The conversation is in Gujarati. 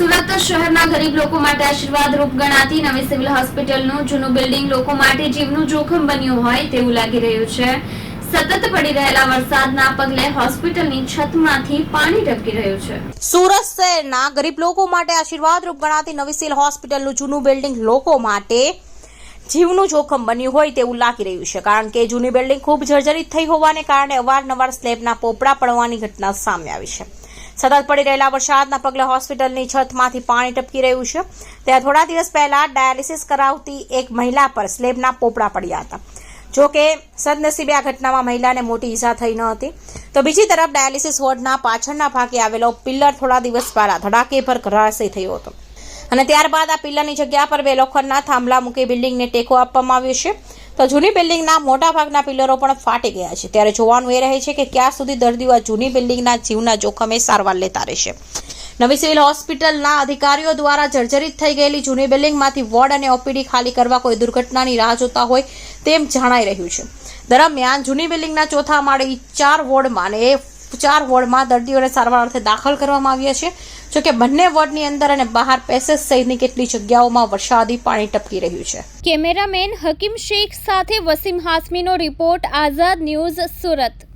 સુરત શહેરના ગરીબ લોકો માટે આશીર્વાદ રૂપ ગણાતી નવી સિવિલ હોસ્પિટલનું જૂનું બિલ્ડિંગ લોકો માટે જીવનું જોખમ બન્યું હોય તેવું લાગી રહ્યું છે. સતત પડી રહેલા વરસાદના પગલે હોસ્પિટલની છતમાંથી પાણી ટપકી રહ્યું છે. સુરત શહેરના ગરીબ લોકો માટે આશીર્વાદરૂપ ગણાતી નવી સિવિલ હોસ્પિટલનું જૂનું બિલ્ડિંગ લોકો માટે જીવનું જોખમ બન્યું હોય તેવું લાગી રહ્યું છે. કારણ કે જૂની બિલ્ડિંગ ખૂબ જર્જરિત થઈ હોવાને કારણે અવારનવાર સ્લેબના પોપડા પડવાની ઘટના સામે આવી છે. સતત પડી રહેલા વરસાદના પગલે હોસ્પિટલની છતમાંથી પાણી ટપકી રહ્યું છે. ત્યાં થોડા દિવસ પહેલા ડાયાલિસિસ કરાવતી એક મહિલા પર સ્લેબના પોપડા પડ્યા હતા. જો કે સદનસીબે આ ઘટનામાં મહિલાને મોટી ઈજા થઈ ન હતી. તો બીજી તરફ ડાયાલિસિસ વોર્ડના પાછળના ભાગે આવેલો પિલ્લર થોડા દિવસ પહેલા ધડાકેભર ધરાશયી થયો હતો. અને ત્યારબાદ આ પિલ્લરની જગ્યા પર બે લોખંડના થાંભલા મૂકી બિલ્ડિંગને ટેકો આપવામાં આવ્યો છે. તો જૂની બિલ્ડિંગના મોટાભાગના પિલ્લરો પણ ફાટી ગયા છે. ત્યારે જોવાનું એ રહે છે કે ક્યાં સુધી દર્દીઓ આ જૂની બિલ્ડિંગના જીવના જોખમે સારવાર લેતા રહેશે. નવી સિવિલ હોસ્પિટલના અધિકારીઓ દ્વારા જર્જરિત થઈ ગયેલી જૂની બિલ્ડિંગમાંથી વોર્ડ અને ઓપીડી ખાલી કરવા કોઈ દુર્ઘટનાની રાહ જોતા હોય તેમ જણાઈ રહ્યું છે. દરમિયાન જૂની બિલ્ડિંગના ચોથા માળે ચાર વોર્ડમાં અને ચાર વોર્ડમાં દર્દીઓને સારવાર અર્થે દાખલ કરવામાં આવ્યા છે. જોકે બંને વોર્ડની અંદર અને બહાર પેસેજ સહિતની કેટલી જગ્યાઓમાં વરસાદી પાણી ટપકી રહ્યું છે. કેમેરામેન હકીમ શેખ સાથે વસીમ હાસમીનો રિપોર્ટ આઝાદ ન્યૂઝ સુરત.